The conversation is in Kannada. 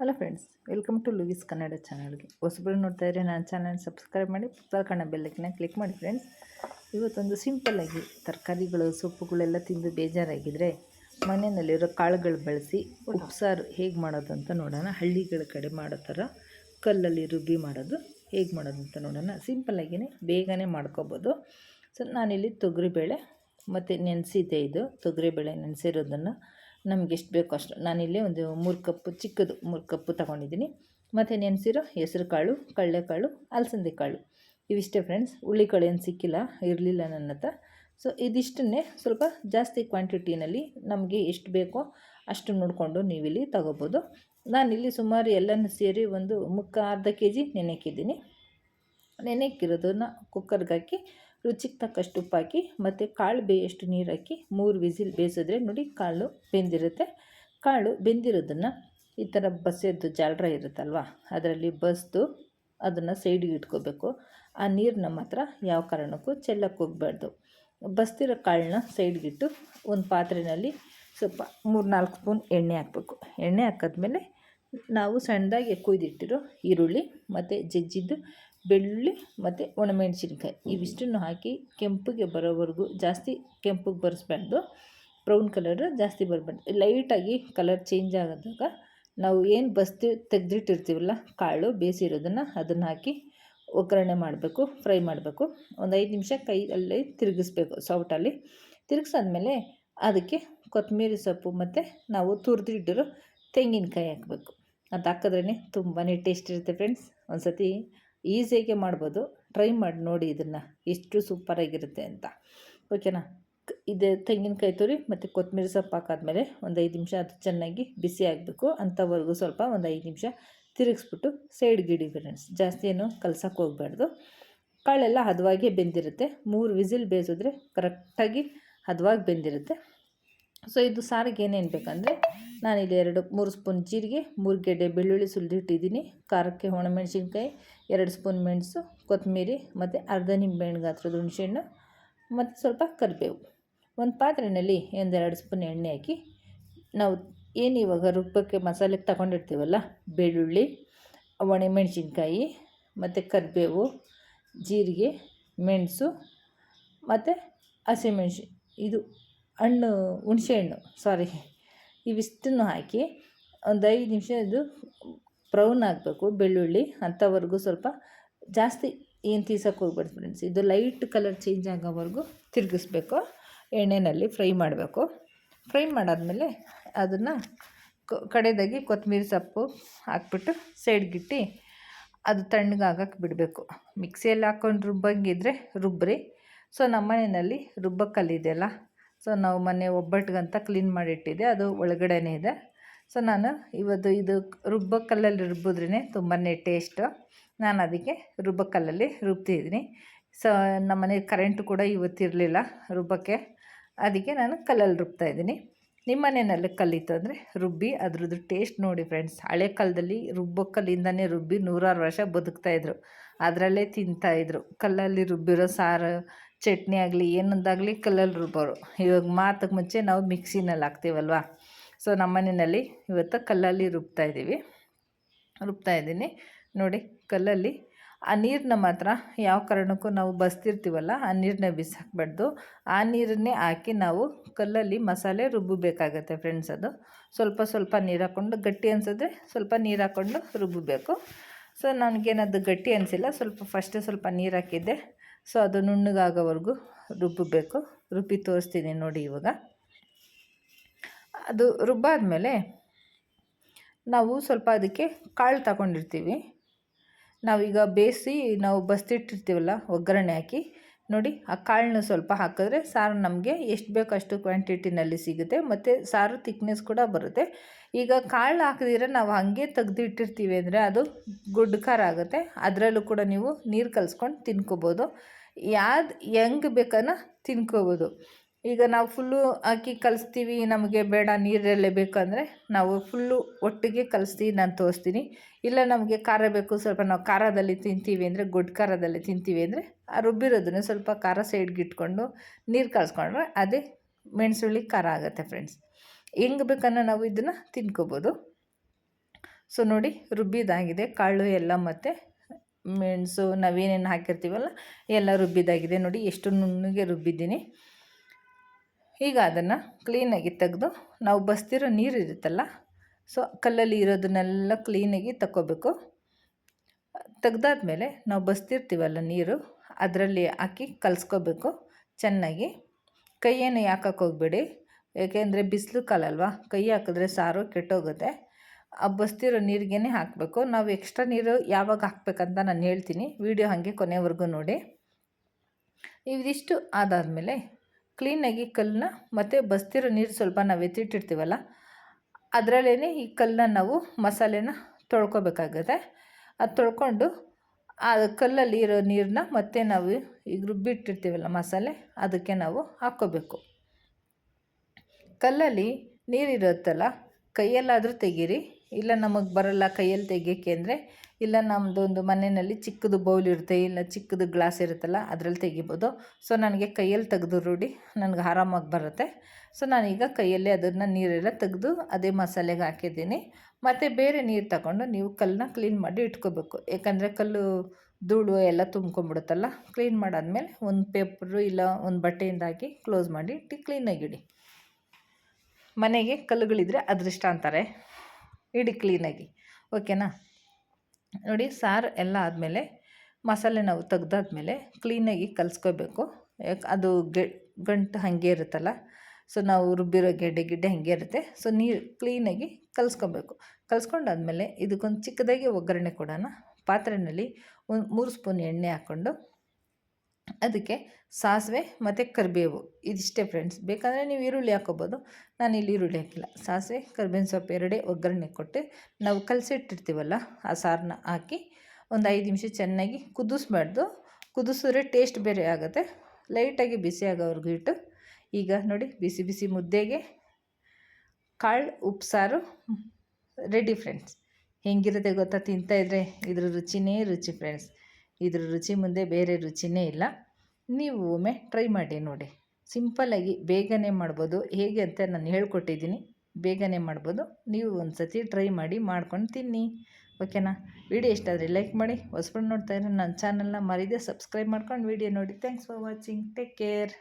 Hello friends welcome to Louis Kannada ಚಾನಲ್ಗೆ ಹೊಸಬರು ನೋಡ್ತಾ ಇದ್ರೆ ನನ್ನ ಚಾನಲ್ ಸಬ್ಸ್ಕ್ರೈಬ್ ಮಾಡಿ ಕಣ್ಣ ಬೆಲ್ಲಕ್ಕಿನ ಕ್ಲಿಕ್ ಮಾಡಿ ಫ್ರೆಂಡ್ಸ್ ಇವತ್ತೊಂದು ಸಿಂಪಲ್ಲಾಗಿ ತರಕಾರಿಗಳು, ಸೊಪ್ಪುಗಳೆಲ್ಲ ತಿಂದು ಬೇಜಾರಾಗಿದ್ದರೆ ಮನೆಯಲ್ಲಿರೋ ಕಾಳುಗಳು ಬಳಸಿ ಉಪ್ಸಾರು ಹೇಗೆ ಮಾಡೋದು ಅಂತ ನೋಡೋಣ. ಹಳ್ಳಿಗಳ ಕಡೆ ಮಾಡೋ ಥರ ಕಲ್ಲಲ್ಲಿ ರುಬ್ಬಿ ಮಾಡೋದು ಹೇಗೆ ಮಾಡೋದು ಅಂತ ನೋಡೋಣ. ಸಿಂಪಲ್ಲಾಗಿಯೇ ಬೇಗನೆ ಮಾಡ್ಕೋಬೋದು. ಸೊ ನಾನಿಲ್ಲಿ ತೊಗರಿಬೇಳೆ ಮತ್ತು ನೆನೆಸಿದ್ದೆ ಇದು. ತೊಗರಿಬೇಳೆ ನೆನೆಸಿರೋದನ್ನು ನಮ್ಗೆ ಎಷ್ಟು ಬೇಕೋ ಅಷ್ಟು. ನಾನಿಲ್ಲಿ ಒಂದು ಮೂರು ಕಪ್ಪು, ಚಿಕ್ಕದು ಮೂರು ಕಪ್ಪು ತೊಗೊಂಡಿದ್ದೀನಿ. ಮತ್ತು ನೆನೆಸಿರೋ ಹೆಸರು ಕಾಳು ಕಡಲೆಕಾಳು ಅಲಸಂದೆ ಕಾಳು ಇವಿಷ್ಟೇ ಫ್ರೆಂಡ್ಸ್ ಹುಳ್ಳಿಕಾಳು ಏನು ಸಿಕ್ಕಿಲ್ಲ, ಇರಲಿಲ್ಲ ನನ್ನ ಹತ್ರ. ಸೊ ಇದಿಷ್ಟನ್ನೇ ಸ್ವಲ್ಪ ಜಾಸ್ತಿ ಕ್ವಾಂಟಿಟಿನಲ್ಲಿ ನಮಗೆ ಎಷ್ಟು ಬೇಕೋ ಅಷ್ಟು ನೋಡಿಕೊಂಡು ನೀವಿಲ್ಲಿ ತಗೋಬೋದು. ನಾನಿಲ್ಲಿ ಸುಮಾರು ಎಲ್ಲನೂ ಸೇರಿ ಒಂದು ಮುಕ್ಕ ಅರ್ಧ ಕೆ ಜಿ ನೆನೆಕ್ಕಿದ್ದೀನಿ ನೆನೆಕ್ಕಿರೋದನ್ನು ಕುಕ್ಕರ್ಗೆ ಹಾಕಿ ರುಚಿಗೆ ತಕ್ಕಷ್ಟು ಉಪ್ಪು ಹಾಕಿ ಮತ್ತು ಕಾಳು ಬೇಯಷ್ಟು ನೀರು ಹಾಕಿ ಮೂರು ವಿಸಿಲ್ ಬೇಯಿಸಿದ್ರೆ ನೋಡಿ ಕಾಳು ಬೆಂದಿರುತ್ತೆ. ಕಾಳು ಬೆಂದಿರೋದನ್ನು ಈ ಥರ ಬಸ್ಸೆದ್ದು ಜಾಲ್ರ ಇರುತ್ತಲ್ವ, ಅದರಲ್ಲಿ ಬಸ್ದು ಅದನ್ನು ಸೈಡಿಗೆ ಇಟ್ಕೋಬೇಕು. ಆ ನೀರನ್ನ ಮಾತ್ರ ಯಾವ ಕಾರಣಕ್ಕೂ ಚೆಲ್ಲಕ್ಕೆ ಹೋಗ್ಬಾರ್ದು. ಬಸ್ತಿರೋ ಕಾಳನ್ನ ಸೈಡ್ಗಿಟ್ಟು ಒಂದು ಪಾತ್ರೆಯಲ್ಲಿ ಸ್ವಲ್ಪ ಮೂರು ನಾಲ್ಕು ಸ್ಪೂನ್ ಎಣ್ಣೆ ಹಾಕಬೇಕು. ಎಣ್ಣೆ ಹಾಕಿದ್ಮೇಲೆ ನಾವು ಸಣ್ಣದಾಗಿ ಕುಯ್ದಿಟ್ಟಿರೋ ಈರುಳ್ಳಿ ಮತ್ತು ಜಜ್ಜಿದ್ದು ಬೆಳ್ಳುಳ್ಳಿ ಮತ್ತು ಒಣಮೆಣಸಿನ್ಕಾಯಿ. ಇವಿಷ್ಟನ್ನು ಹಾಕಿ ಕೆಂಪಿಗೆ ಬರೋವರೆಗೂ ಜಾಸ್ತಿ ಕೆಂಪಿಗೆ ಬರೆಸ್ಬಾರ್ದು. ಬ್ರೌನ್ ಕಲರ್ ಜಾಸ್ತಿ ಬರಬಾರ್ದು. ಲೈಟಾಗಿ ಕಲರ್ ಚೇಂಜ್ ಆಗೋದಾಗ ನಾವು ಏನು ಬಸ್ತಿ ತೆಗೆದಿಟ್ಟಿರ್ತೀವಲ್ಲ, ಕಾಳು ಬೇಯಿಸಿರೋದನ್ನು ಅದನ್ನು ಹಾಕಿ ಒಗ್ಗರಣೆ ಮಾಡಬೇಕು, ಫ್ರೈ ಮಾಡಬೇಕು. ಒಂದು ಐದು ನಿಮಿಷ ಕೈಯಲ್ಲಿ ತಿರುಗಿಸ್ಬೇಕು ಸೌಟಲ್ಲಿ ತಿರುಗಿಸಾದ್ಮೇಲೆ ಅದಕ್ಕೆ ಕೊತ್ತಂಬರಿ ಸೊಪ್ಪು ಮತ್ತು ನಾವು ತುರಿದಿಟ್ಟಿರೋ ತೆಂಗಿನಕಾಯಿ ಹಾಕಬೇಕು. ಅದು ಹಾಕಿದ್ರೇ ತುಂಬಾ ಟೇಸ್ಟ್ ಇರುತ್ತೆ ಫ್ರೆಂಡ್ಸ್ ಒಂದು ಸತಿ ಈಸಿಯಾಗೆ ಮಾಡ್ಬೋದು. ಟ್ರೈ ಮಾಡಿ ನೋಡಿ ಇದನ್ನು. ಎಷ್ಟು ಸೂಪರಾಗಿರುತ್ತೆ ಅಂತ. ಓಕೆನಾ ಇದು ತೆಂಗಿನಕಾಯಿ ತುರಿ ಮತ್ತು ಕೊತ್ತಂಬರಿ ಸೊಪ್ಪು ಹಾಕಾದ್ಮೇಲೆ ಒಂದು ಐದು ನಿಮಿಷ ಅದು ಚೆನ್ನಾಗಿ ಬಿಸಿ ಆಗಬೇಕು. ಅಂಥವರೆಗೂ ಸ್ವಲ್ಪ ಒಂದು ಐದು ನಿಮಿಷ ತಿರುಗಿಸ್ಬಿಟ್ಟು ಸೈಡ್ಗೆ ಗಿಡಿ ಫ್ರೆಂಡ್ಸ್ ಜಾಸ್ತಿ ಏನು ಕಲ್ಸಕ್ಕೆ ಹೋಗಬಾರ್ದು. ಕಾಳೆಲ್ಲ ಹದವಾಗಿ ಬೆಂದಿರುತ್ತೆ. ಮೂರು ವಿಸಿಲ್ ಬೇಯಿಸಿದ್ರೆ ಕರೆಕ್ಟಾಗಿ ಹದವಾಗಿ ಬೆಂದಿರುತ್ತೆ. ಸೊ ಇದು ಸಾರಿಗೆ ಏನೇನು ಬೇಕಂದರೆ, ನಾನಿಲ್ಲಿ ಎರಡು, ಮೂರು ಸ್ಪೂನ್ ಜೀರಿಗೆ, ಮೂರು ಗೆಡ್ಡೆ ಬೆಳ್ಳುಳ್ಳಿ ಸುಲಿದಿಟ್ಟಿದ್ದೀನಿ, ಖಾರಕ್ಕೆ ಒಣಮೆಣ್ಸಿನ್ಕಾಯಿ ಎರಡು ಸ್ಪೂನ್ ಮೆಣಸು, ಕೊತ್ತಂಬರಿ ಮತ್ತು ಅರ್ಧ ನಿಂಬೆಹಣ್ಣು ಗಾತ್ರದ ಹುಣಸೆಹಣ್ಣು ಮತ್ತು ಸ್ವಲ್ಪ ಕರಿಬೇವು. ಒಂದು ಪಾತ್ರೆಯಲ್ಲಿ ಒಂದೆರಡು ಸ್ಪೂನ್ ಎಣ್ಣೆ ಹಾಕಿ ನಾವು ಏನು ಇವಾಗ ರುಬ್ಬಕ್ಕೆ ಮಸಾಲೆಗೆ ತಗೊಂಡಿರ್ತೀವಲ್ಲ, ಬೆಳ್ಳುಳ್ಳಿ, ಒಣಮೆಣ್ಸಿನ್ಕಾಯಿ ಮತ್ತು ಕರಿಬೇವು, ಜೀರಿಗೆ, ಮೆಣಸು ಮತ್ತು ಹಸಿಮೆಣ್ಸಿ ಇದು ಹಣ್ಣು, ಹುಣಸೆಹಣ್ಣು ಸಾರಿ ಇವಿಷ್ಟನ್ನು ಹಾಕಿ ಒಂದು ಐದು ನಿಮಿಷ ಇದು ಬ್ರೌನ್ ಆಗಬೇಕು, ಬೆಳ್ಳುಳ್ಳಿ ಅಂಥವರೆಗೂ ಸ್ವಲ್ಪ ಜಾಸ್ತಿ ಏನು ತೀಸಕ್ಕೆ ಹೋಗ್ಬೇಡಿ ಫ್ರೆಂಡ್ಸ್ ಇದು ಲೈಟ್ ಕಲರ್ ಚೇಂಜ್ ಆಗೋವರೆಗೂ ತಿರುಗಿಸ್ಬೇಕು. ಎಣ್ಣೆಯಲ್ಲಿ ಫ್ರೈ ಮಾಡಬೇಕು. ಫ್ರೈ ಮಾಡಾದಮೇಲೆ ಅದನ್ನು ಕಡೆದಾಗಿ ಕೊತ್ತಂಬರಿ ಸೊಪ್ಪು ಹಾಕ್ಬಿಟ್ಟು ಸೈಡ್ಗಿಟ್ಟು ಅದು ತಣ್ಣಗಾಗಕ್ಕೆ ಬಿಡಬೇಕು. ಮಿಕ್ಸಿಯಲ್ಲಿ ಹಾಕ್ಕೊಂಡು ರುಬ್ಬಂಗಿದ್ರೆ ರುಬ್ಬ್ರಿ. ಸೊ ನಮ್ಮ ಮನೆಯಲ್ಲಿ ರುಬ್ಬಕ್ಕಲ್ಲಿದೆಯಲ್ಲ ಸೊ ನಾವು ಮನೆ ಒಬ್ಬಟ್ಟಿಗಂತ ಕ್ಲೀನ್ ಮಾಡಿಟ್ಟಿದ್ದೆ. ಅದು ಒಳಗಡೆಯೇ ಇದೆ. ಸೊ ನಾನು ಇವತ್ತು ಇದು ರುಬ್ಬೋ ಕಲ್ಲಲ್ಲಿ ರುಬ್ಬಿದ್ರೇ ತುಂಬಾ ಟೇಸ್ಟು. ನಾನು ಅದಕ್ಕೆ ರುಬ್ಬೋ ಕಲ್ಲಲ್ಲಿ ರುಬ್ತಿದ್ದೀನಿ. ಸೊ ನಮ್ಮ ಮನೆ ಕರೆಂಟು ಕೂಡ ಇವತ್ತಿರಲಿಲ್ಲ ರುಬ್ಬಕ್ಕೆ. ಅದಕ್ಕೆ ನಾನು ಕಲ್ಲಲ್ಲಿ ರುಬ್ತಾ ಇದ್ದೀನಿ. ನಿಮ್ಮ ಮನೆಯಲ್ಲಿ ಕಲ್ಲಿತ್ತು ಅಂದರೆ ರುಬ್ಬಿ, ಅದ್ರದ್ದು ಟೇಸ್ಟ್ ನೋಡಿ ಫ್ರೆಂಡ್ಸ್ ಹಳೆ ಕಾಲದಲ್ಲಿ ರುಬ್ಬೋ ಕಲ್ಲಿಂದನೇ ರುಬ್ಬಿ ನೂರಾರು ವರ್ಷ ಬದುಕ್ತಾಯಿದ್ರು ಅದರಲ್ಲೇ ತಿಂತಾಯಿದ್ರು ಕಲ್ಲಲ್ಲಿ ರುಬ್ಬಿರೋ ಸಾರು, ಚಟ್ನಿ ಆಗಲಿ, ಏನೊಂದಾಗಲಿ ಕಲ್ಲಲ್ಲಿ ರುಬ್ಬೋರು ಇವಾಗ ಮಾತಕ್ಕೆ ಮುಂಚೆ ನಾವು ಮಿಕ್ಸಿನಲ್ಲಿ ಹಾಕ್ತೀವಲ್ವ? ಸೊ ನಮ್ಮ ಮನೆಯಲ್ಲಿ ಇವತ್ತು ಕಲ್ಲಲ್ಲಿ ರುಬ್ತಾ ಇದ್ದೀವಿ. ರುಬ್ತಾ ಇದ್ದೀನಿ. ನೋಡಿ, ಕಲ್ಲಲ್ಲಿ ಆ ನೀರನ್ನ ಮಾತ್ರ ಯಾವ ಕಾರಣಕ್ಕೂ ನಾವು ಬಸ್ತಿರ್ತೀವಲ್ಲ, ಆ ನೀರನ್ನ ಬಿಸಾಕಬಾರ್ದು. ಆ ನೀರನ್ನೇ ಹಾಕಿ ನಾವು ಕಲ್ಲಲ್ಲಿ ಮಸಾಲೆ ರುಬ್ಬಬೇಕಾಗತ್ತೆ ಫ್ರೆಂಡ್ಸ್ ಅದು. ಸ್ವಲ್ಪ ಸ್ವಲ್ಪ ನೀರು ಹಾಕ್ಕೊಂಡು ಗಟ್ಟಿ ಅನಿಸಿದ್ರೆ ಸ್ವಲ್ಪ ನೀರು ಹಾಕ್ಕೊಂಡು ರುಬ್ಬಬೇಕು. ಸೊ ನನಗೇನದು ಗಟ್ಟಿ ಅನಿಸಿಲ್ಲ, ಸ್ವಲ್ಪ ಫಸ್ಟೇ ಸ್ವಲ್ಪ ನೀರು ಹಾಕಿದ್ದೆ. ಸೊ ಅದು ನುಣ್ಣಗಾಗೋವರೆಗೂ ರುಬ್ಬಬೇಕು. ರುಬ್ಬಿ ತೋರಿಸ್ತೀನಿ ನೋಡಿ ಇವಾಗ. ಅದು ರುಬ್ಬಾದಮೇಲೆ ನಾವು ಸ್ವಲ್ಪ ಅದಕ್ಕೆ ಕಾಳು ತಗೊಂಡಿರ್ತೀವಿ. ನಾವೀಗ ಬೇಯಿಸಿ ನಾವು ಬಸ್ತಿಟ್ಟಿರ್ತೀವಲ್ಲ, ಒಗ್ಗರಣೆ ಹಾಕಿ. ನೋಡಿ, ಆ ಕಾಳನ್ನ ಸ್ವಲ್ಪ ಹಾಕಿದ್ರೆ ಸಾರು ನಮಗೆ ಎಷ್ಟು ಬೇಕೋ ಅಷ್ಟು ಕ್ವಾಂಟಿಟಿನಲ್ಲಿ ಸಿಗುತ್ತೆ ಮತ್ತು ಸಾರು ತಿಕ್ನೆಸ್ ಕೂಡ ಬರುತ್ತೆ. ಈಗ ಕಾಳು ಹಾಕಿದ್ರೆ ನಾವು ಹಾಗೆ ತೆಗ್ದಿಟ್ಟಿರ್ತೀವಿ ಅಂದರೆ ಅದು ಗುಡ್ ಖಾರ ಆಗುತ್ತೆ. ಅದರಲ್ಲೂ ಕೂಡ ನೀವು ನೀರು ಕಲಿಸ್ಕೊಂಡು ತಿನ್ಕೋಬೋದು. ಯಾವ್ದು ಹೆಂಗೆ ಬೇಕನ್ನ ತಿನ್ಕೋಬೋದು. ಈಗ ನಾವು ಫುಲ್ಲು ಹಾಕಿ ಕಲಿಸ್ತೀವಿ, ನಮಗೆ ಬೇಡ ನೀರಲ್ಲೇ ಬೇಕಂದರೆ ನಾವು ಫುಲ್ಲು ಒಟ್ಟಿಗೆ ಕಲಿಸ್ತೀವಿ, ನಾನು ತೋರಿಸ್ತೀನಿ. ಇಲ್ಲ ನಮಗೆ ಖಾರ ಬೇಕು, ಸ್ವಲ್ಪ ನಾವು ಖಾರದಲ್ಲಿ ತಿಂತೀವಿ ಅಂದರೆ, ಗುಡ್ ಖಾರದಲ್ಲಿ ತಿಂತೀವಿ ಅಂದರೆ, ಆ ರುಬ್ಬಿರೋದನ್ನು ಸ್ವಲ್ಪ ಖಾರ ಸೈಡ್ಗೆ ಇಟ್ಕೊಂಡು ನೀರು ಕಲಿಸ್ಕೊಂಡ್ರೆ ಅದೇ ಮೆಣಸುಳ್ಳಿ ಖಾರ ಆಗುತ್ತೆ ಫ್ರೆಂಡ್ಸ್ ಹೆಂಗೆ ಬೇಕನ್ನ ನಾವು ಇದನ್ನು ತಿನ್ಕೋಬೋದು. ಸೊ ನೋಡಿ, ರುಬ್ಬಿದಾಗಿದೆ, ಕಾಳು ಎಲ್ಲ ಮತ್ತು ಮೆಣಸು ನಾವೇನೇನು ಹಾಕಿರ್ತೀವಲ್ಲ, ಎಲ್ಲ ರುಬ್ಬಿದಾಗಿದೆ. ನೋಡಿ, ಎಷ್ಟು ನುಣ್ಣಗೆ ರುಬ್ಬಿದ್ದೀನಿ. ಈಗ ಅದನ್ನು ಕ್ಲೀನಾಗಿ ತೆಗೆದು ನಾವು ಬಸ್ತಿರೋ ನೀರು ಇರುತ್ತಲ್ಲ ಸೊ ಕಲ್ಲಲ್ಲಿ ಇರೋದನ್ನೆಲ್ಲ ಕ್ಲೀನಾಗಿ ತಗೋಬೇಕು ತೆಗ್ದಾದ್ಮೇಲೆ ನಾವು ಬಸ್ತಿರ್ತೀವಲ್ಲ ನೀರು, ಅದರಲ್ಲಿ ಹಾಕಿ ಕಲಸ್ಕೋಬೇಕು ಚೆನ್ನಾಗಿ. ಕೈಯನ್ನು ಯಾಕಕ್ಕೆ ಹೋಗ್ಬೇಡಿ ಏಕೆಂದರೆ ಬಿಸಿಲು ಕಾಲಲ್ವಾ ಕೈ ಹಾಕಿದ್ರೆ ಸಾರು ಕೆಟ್ಟೋಗುತ್ತೆ. ಆ ಬಸ್ತಿರೋ ನೀರಿಗೇ ಹಾಕಬೇಕು. ನಾವು ಎಕ್ಸ್ಟ್ರಾ ನೀರು ಯಾವಾಗ ಹಾಕ್ಬೇಕಂತ ನಾನು ಹೇಳ್ತೀನಿ ವಿಡಿಯೋ ಹಾಗೆ ಕೊನೆವರೆಗೂ ನೋಡಿ. ಇದಿಷ್ಟು ಆದಾದಮೇಲೆ ಕ್ಲೀನಾಗಿ ಕಲ್ಲನ್ನ ಮತ್ತು ಬಸ್ತಿರೋ ನೀರು ಸ್ವಲ್ಪ ನಾವು ಎತ್ತಿಟ್ಟಿರ್ತೀವಲ್ಲ ಅದರಲ್ಲೇ ಈ ಕಲ್ಲನ್ನ ನಾವು ಮಸಾಲೆನ ತೊಳ್ಕೊಬೇಕಾಗುತ್ತೆ. ಅದು ತೊಳ್ಕೊಂಡು ಆ ಕಲ್ಲಲ್ಲಿ ಇರೋ ನೀರನ್ನ ಮತ್ತೆ ನಾವು ಈಗ ರುಬ್ಬಿಟ್ಟಿರ್ತೀವಲ್ಲ ಮಸಾಲೆ, ಅದಕ್ಕೆ ನಾವು ಹಾಕ್ಕೋಬೇಕು. ಕಲ್ಲಲ್ಲಿ ನೀರಿರುತ್ತಲ್ಲ, ಕೈಯಲ್ಲಾದರೂ ತೆಗೀರಿ, ಇಲ್ಲ ನಮಗೆ ಬರಲ್ಲ ಕೈಯಲ್ಲಿ ತೆಗಿಯೋಕ್ಕೆ ಅಂದರೆ ಇಲ್ಲ ನಮ್ಮದೊಂದು ಮನೆಯಲ್ಲಿ ಚಿಕ್ಕದು ಬೌಲ್ ಇರುತ್ತೆ, ಇಲ್ಲ ಚಿಕ್ಕದು ಗ್ಲಾಸ್ ಇರುತ್ತಲ್ಲ, ಅದರಲ್ಲಿ ತೆಗಿಬೋದು. ಸೊ ನನಗೆ ಕೈಯಲ್ಲಿ ತೆಗೆದು ರೂಢಿ, ನನಗೆ ಆರಾಮಾಗಿ ಬರುತ್ತೆ. ಸೊ ನಾನೀಗ ಕೈಯಲ್ಲೇ ಅದನ್ನು ನೀರೆಲ್ಲ ತೆಗೆದು ಅದೇ ಮಸಾಲೆಗೆ ಹಾಕಿದ್ದೀನಿ. ಮತ್ತು ಬೇರೆ ನೀರು ತಗೊಂಡು ನೀವು ಕಲ್ಲನ್ನ ಕ್ಲೀನ್ ಮಾಡಿ ಇಟ್ಕೋಬೇಕು. ಯಾಕಂದರೆ ಕಲ್ಲು ಧೂಳು ಎಲ್ಲ ತುಂಬ್ಕೊಂಡ್ಬಿಡುತ್ತಲ್ಲ ಕ್ಲೀನ್ ಮಾಡಾದ್ಮೇಲೆ ಒಂದು ಪೇಪರು ಇಲ್ಲ ಒಂದು ಬಟ್ಟೆಯಿಂದ ಹಾಕಿ ಕ್ಲೋಸ್ ಮಾಡಿ ಇಟ್ಟು ಕ್ಲೀನಾಗಿಡಿ ಮನೆಗೆ ಕಲ್ಲುಗಳಿದ್ರೆ ಅದೃಷ್ಟ ಅಂತಾರೆ. ಇಡಿ ಕ್ಲೀನಾಗಿ ಓಕೆನಾ ನೋಡಿ ಸಾರು ಎಲ್ಲ ಆದಮೇಲೆ ಮಸಾಲೆ ನಾವು ತೆಗ್ದಾದ್ಮೇಲೆ ಕ್ಲೀನಾಗಿ ಕಲಿಸ್ಕೋಬೇಕು. ಯಾಕೆ ಅದು ಗೆ, ಗಂಟು ಹಾಗೆ ಇರುತ್ತಲ್ಲ ಸೊ ನಾವು ರುಬ್ಬಿರೋ ಗೆಡ್ಡೆ ಗಿಡ್ಡೆ ಹಾಗೆ ಇರುತ್ತೆ. ಸೊ ನೀರು ಕ್ಲೀನಾಗಿ ಕಲಿಸ್ಕೊಬೇಕು. ಕಲಿಸ್ಕೊಂಡಾದ್ಮೇಲೆ ಇದಕ್ಕೊಂದು ಚಿಕ್ಕದಾಗಿ ಒಗ್ಗರಣೆ ಕೊಡೋಣ. ಪಾತ್ರೆಯಲ್ಲಿ ಒಂದು ಮೂರು ಸ್ಪೂನ್ ಎಣ್ಣೆ ಹಾಕ್ಕೊಂಡು ಅದಕ್ಕೆ ಸಾಸಿವೆ ಮತ್ತು ಕರಿಬೇವು ಇದಿಷ್ಟೇ ಫ್ರೆಂಡ್ಸ್ ಬೇಕಂದರೆ ನೀವು ಈರುಳ್ಳಿ ಹಾಕೋಬೋದು. ನಾನು ಇಲ್ಲಿ ಈರುಳ್ಳಿ ಹಾಕಿಲ್ಲ. ಸಾಸಿವೆ, ಕರಿಬೇವಿನ ಸೊಪ್ಪು ಎರಡೇ ಒಗ್ಗರಣೆ ಕೊಟ್ಟು ನಾವು ಕಲಸಿಟ್ಟಿರ್ತೀವಲ್ಲ ಆ ಸಾರನ್ನ ಹಾಕಿ ಒಂದು ಐದು ನಿಮಿಷ ಚೆನ್ನಾಗಿ ಕುದಿಸ್ಬಾರ್ದು. ಕುದಿಸಿದ್ರೆ ಟೇಸ್ಟ್ ಬೇರೆ ಆಗುತ್ತೆ. ಲೈಟಾಗಿ ಬಿಸಿ ಆಗೋವರೆಗೂ ಇಟ್ಟು ಈಗ ನೋಡಿ ಬಿಸಿ ಬಿಸಿ ಮುದ್ದೆಗೆ ಕಾಳು ಉಪ್ಸಾರು ರೆಡಿ ಫ್ರೆಂಡ್ಸ್ ಹೆಂಗಿರುತ್ತೆ ಗೊತ್ತಾ? ತಿಂತಾಯಿದ್ರೆ ಇದ್ರ ರುಚಿನೇ ರುಚಿ ಫ್ರೆಂಡ್ಸ್ ಇದ್ರ ರುಚಿ ಮುಂದೆ ಬೇರೆ ರುಚಿನೇ ಇಲ್ಲ. ನೀವು ಒಮ್ಮೆ ಟ್ರೈ ಮಾಡಿ ನೋಡಿ. ಸಿಂಪಲ್ಲಾಗಿ ಬೇಗನೆ ಮಾಡ್ಬೋದು. ಹೇಗೆ ಅಂತ ನಾನು ಹೇಳ್ಕೊಟ್ಟಿದ್ದೀನಿ. ಬೇಗನೆ ಮಾಡ್ಬೋದು. ನೀವು ಒಂದು ಸತಿ ಟ್ರೈ ಮಾಡಿ ಮಾಡ್ಕೊಂಡು ತಿನ್ನಿ. ಓಕೆನಾ ವಿಡಿಯೋ ಇಷ್ಟ ಆದರೆ ಲೈಕ್ ಮಾಡಿ. ಹೊಸ್ಕೊಂಡು ನೋಡ್ತಾ ಇದ್ರೆ ನನ್ನ ಚಾನಲ್ನ ಮರಿದೆ ಸಬ್ಸ್ಕ್ರೈಬ್ ಮಾಡ್ಕೊಂಡು ವಿಡಿಯೋ ನೋಡಿ. Thanks for watching take care